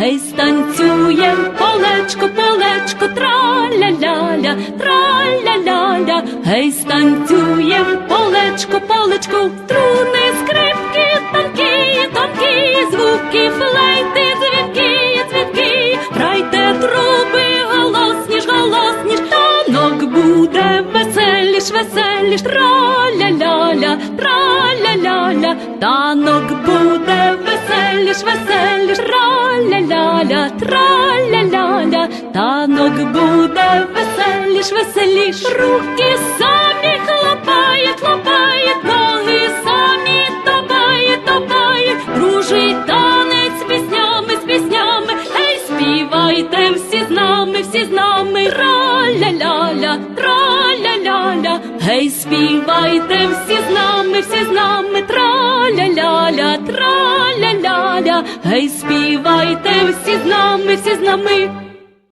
гей, станцюєм, полечку, полечку, траля-ляля, траля-ляля, гей, станцюєм, полечку, полечку, струни, скрипки, тонкі, тонкі, звуки, флейти, дзвінки, дзвінки, грайте труби, голосніш, голосніш, танок буде веселіш, веселіш, траля-ляля, траля-ляля, танок буде веселіш, веселіш, траля-ляля, траля-ляля, танок буде веселіш, веселіш, руки самі хлопають, хлопають, ноги самі топають, топають, дружить танець піснями, з піснями, ей, співайте всі з нами, всі з нами, траля-ляля, траля-ляля, гей, співайте всі з нами, всі з нами, траля-ляля, гей, співайте всі з нами, всі з нами.